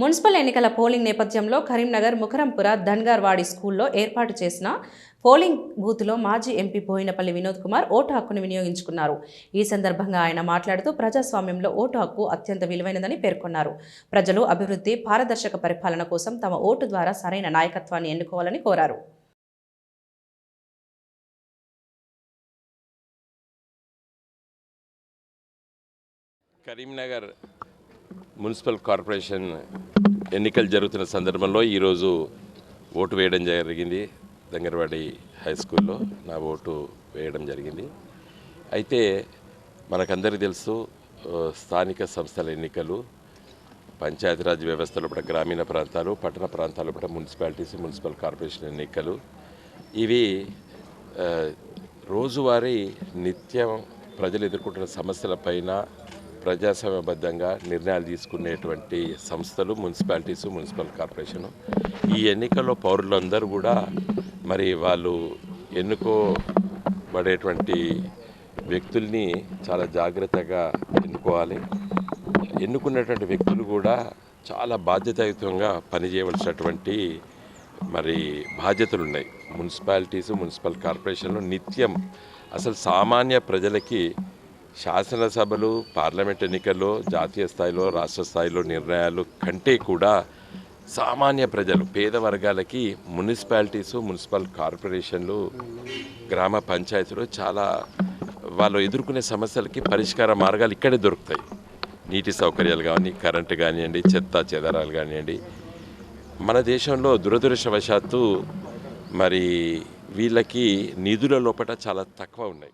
Municipal ఎన్నికల polling నేపథ్యంలో కరీంనగర్ ముఖరంపుర ధన్గార్వాడి స్కూల్లో ఏర్పాటు చేసిన పోలింగ్ బూత్లో మాజీ ఎంపీ బోయినపల్లి వినోద్ కుమార్ ఓటు హక్కును వినియోగించుకున్నారు. ఈ సందర్భంగా ఆయన మాట్లాడుతూ ప్రజాస్వామ్యంలో ఓటు హక్కు అత్యంత విలువైనదని పేర్కొన్నారు. ప్రజలు అభివృద్ధి పారదర్శక పరిపాలన కోసం తమ ఓటు ద్వారా సరైన నాయకత్వాన్ని ఎన్నుకోవాలని కోరారు. కరీంనగర్ మున్సిపల్ కార్పొరేషన్ ఎన్నికలు జరుగుతున్న సందర్భంలో ఈరోజు ఓటు వేయడం జరిగింది దంగరవాడి హై స్కూల్లో. నా ఓటు వేయడం జరిగింది. అయితే మనకందరికీ తెలుసు స్థానిక సంస్థల ఎన్నికలు పంచాయతీరాజ్ వ్యవస్థలో కూడా గ్రామీణ ప్రాంతాలు పట్టణ ప్రాంతాలు పట్ల మున్సిపాలిటీస్ మున్సిపల్ కార్పొరేషన్ ఎన్నికలు. ఇవి రోజువారీ నిత్యం ప్రజలు ఎదుర్కొంటున్న సమస్యలపైన ప్రజాస్వామ్యబద్ధంగా నిర్ణయాలు తీసుకునేటువంటి సంస్థలు మున్సిపాలిటీస్ మున్సిపల్ కార్పొరేషన్. ఈ ఎన్నికల్లో పౌరులందరూ కూడా మరి వాళ్ళు ఎన్నుకోబడేటువంటి వ్యక్తుల్ని చాలా జాగ్రత్తగా ఎన్నుకోవాలి. ఎన్నుకున్నటువంటి వ్యక్తులు కూడా చాలా బాధ్యతాయుతంగా పనిచేయవలసినటువంటి మరి బాధ్యతలు ఉన్నాయి మున్సిపాలిటీస్ మున్సిపల్ కార్పొరేషన్లు నిత్యం అసలు సామాన్య ప్రజలకి శాసనసభలు పార్లమెంట్ ఎన్నికల్లో జాతీయ స్థాయిలో రాష్ట్ర స్థాయిలో నిర్ణయాలు కంటే కూడా సామాన్య ప్రజలు పేద వర్గాలకి మున్సిపాలిటీస్ మున్సిపల్ కార్పొరేషన్లు గ్రామ పంచాయతీలు చాలా వాళ్ళు ఎదుర్కొనే సమస్యలకి పరిష్కార మార్గాలు ఇక్కడే దొరుకుతాయి. నీటి సౌకర్యాలు కానీ కరెంటు కానివ్వండి చెత్త చెదరాలు కానివ్వండి. మన దేశంలో దురదృష్టవశాత్తు మరి వీళ్ళకి నిధుల లోపల చాలా తక్కువ ఉన్నాయి.